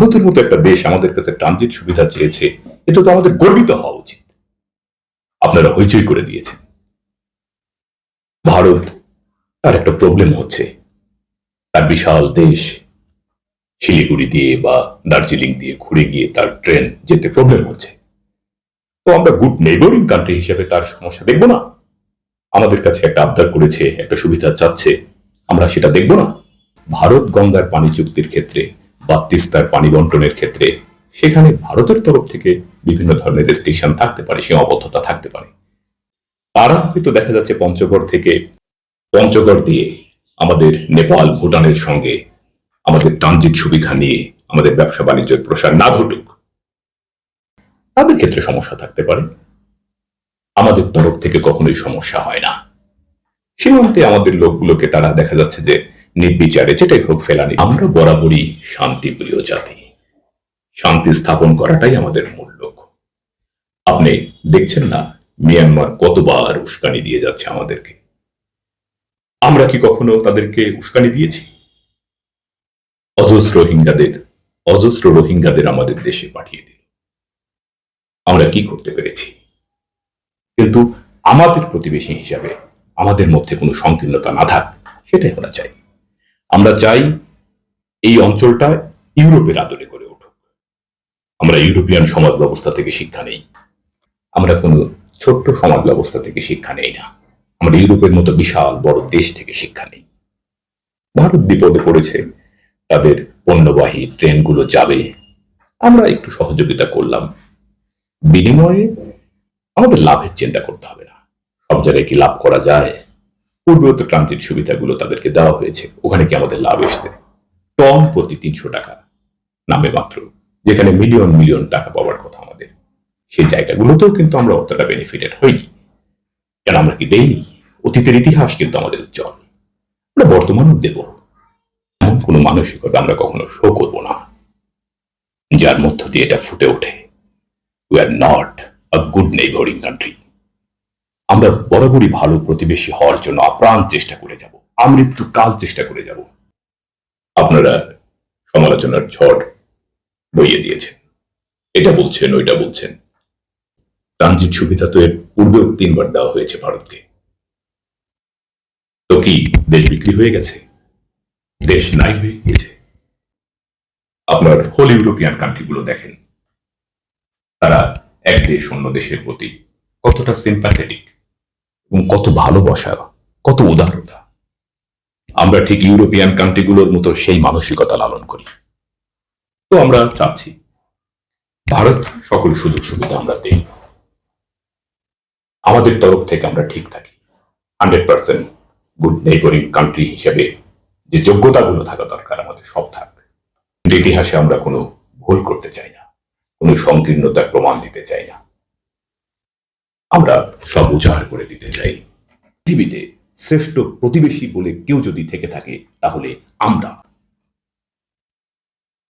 ভারতের মতো একটা দেশ আমাদের কাছে ট্রানজিট সুবিধা চেয়েছে এটা তো আমাদের গর্বিত হওয়া উচিত। আপনারা হইচই করে দিয়েছেন। ভারত তার একটা প্রবলেম হচ্ছে। তার বিশাল দেশ শিলিগুড়ি দিয়ে বা দার্জিলিং দিয়ে ঘুরে গিয়ে তার ট্রেন যেতে প্রবলেম হচ্ছে। তো আমরা গুড নেইবরিং কান্ট্রি হিসেবে তার সমস্যা দেখব না। আমাদের কাছে একটা আবদার করেছে, একটা সুবিধা চাচ্ছে। আমরা সেটা দেখব না। ভারত গঙ্গার পানি চুক্তির ক্ষেত্রে বা তিস্তার পানি বন্টনের ক্ষেত্রে, সেখানে ভারতের তরফ থেকে বিভিন্ন ধরনের রেস্ট্রিকশন থাকতে পারে, সীমাবদ্ধতা থাকতে পারে। তারা হয়তো দেখা যাচ্ছে পঞ্চগড় থেকে, পঞ্চগড় দিয়ে আমাদের নেপাল, ভুটানের সঙ্গে আমাদের ট্রানজিট সুবিধা নিয়ে আমাদের ব্যবসা বাণিজ্যের প্রসার না ঘটুক, তাদের ক্ষেত্রে সমস্যা থাকতে পারে। আমাদের তরফ থেকে কখনোই সমস্যা হয় না। সীমান্তে আমাদের লোকগুলোকে তারা দেখা যাচ্ছে যে নির্বিচারে যেটাই হোক ফেলানি। আমরা বরাবরই শান্তিপ্রিয় জাতি। শান্তি স্থাপন করাটাই আমাদের মূল লক্ষ্য। আপনি দেখছেন না, মিয়ানমার কতবার উস্কানি দিয়ে যাচ্ছে আমাদেরকে? আমরা কি কখনো তাদেরকে উস্কানি দিয়েছি? অজস্র রোহিঙ্গাদের অজস্র রোহিঙ্গাদের আমাদের দেশে পাঠিয়ে দিল। আমরা কি করতে পেরেছি? কিন্তু আমাদের প্রতিবেশী হিসাবে আমাদের মধ্যে কোনো সংকীর্ণতা না থাক, সেটাই আমরা চাই। আমরা চাই এই অঞ্চলটা ইউরোপের আদলে করে উঠুক। আমরা ইউরোপিয়ান সমাজ ব্যবস্থা থেকে শিক্ষা নেই। আমরা কোনো ছোট্ট সমাজ ব্যবস্থা থেকে শিক্ষা নেই না। আমরা ইউরোপের মতো বিশাল বড় দেশ থেকে শিক্ষা নেই। ভারত বিপদে পড়েছে, তাদের পণ্যবাহী ট্রেনগুলো যাবে। আমরা একটু সহযোগিতা করলাম। বিনিময়ে আমাদের লাভের চিন্তা করতে হবে না। সব জায়গায় কি লাভ করা যায়? পূর্বেও তো ট্রানজিট সুবিধাগুলো তাদেরকে দেওয়া হয়েছে। ওখানে কি আমাদের লাভ এসছে। টন প্রতি তিনশো টাকা নামে মাত্র, যেখানে মিলিয়ন মিলিয়ন টাকা পাওয়ার কথা আমাদের। সেই জায়গাগুলোতেও কিন্তু আমরা অতটা বেনিফিটেড হইনি। কেন আমরা কি দেইনি? অতীতের ইতিহাস কিন্তু আমাদের উজ্জ্বল। আমরা বর্তমানেও দেব। এমন কোনো মানসিকতা আমরা কখনো শো করব না। যার মধ্য দিয়ে এটা ফুটে ওঠে। We are not a good neighbouring country আমরা বরাবরই ভালো প্রতিবেশী হওয়ার জন্য আপ্রাণ চেষ্টা করে যাব। আমৃত্যু কাল চেষ্টা করে যাব। আপনারা সমালোচনার ঝড় বইয়ে দিয়েছেন। এটা বলছেন, ওইটা বলছেন। ট্রানজিট সুবিধা তো এর পূর্বেও তিনবার দেওয়া হয়েছে ভারতকে। তো কি দেশ বিক্রি হয়ে গেছে? দেশ নাই হয়ে গিয়েছে। আপনার হোল ইউরোপিয়ান কান্ট্রিগুলো দেখেন। তারা এক দেশ অন্য দেশের প্রতি কতটা সিম্প্যাথেটিক এবং কত ভালোবাসা, কত উদারতা আমরা ঠিক ইউরোপিয়ান কান্ট্রিগুলোর মতো সেই মানসিকতা লালন করি। তো আমরা চাচ্ছি, ভারত সকল সুযোগ সুবিধা আমরা দেই। আমাদের তরফ থেকে আমরা ঠিক থাকি। Hundred percent good neighbouring country হিসেবে যে যোগ্যতাগুলো থাকা দরকার আমাদের সব থাকবে। ইতিহাসে আমরা কোনো ভুল করতে চাই না, কোনো সংকীর্ণতার প্রমাণ দিতে চাই না। আমরা সব উজাড় করে দিতে চাই। পৃথিবীতে শ্রেষ্ঠ প্রতিবেশী বলে কেউ যদি থেকে থাকে, তাহলে আমরা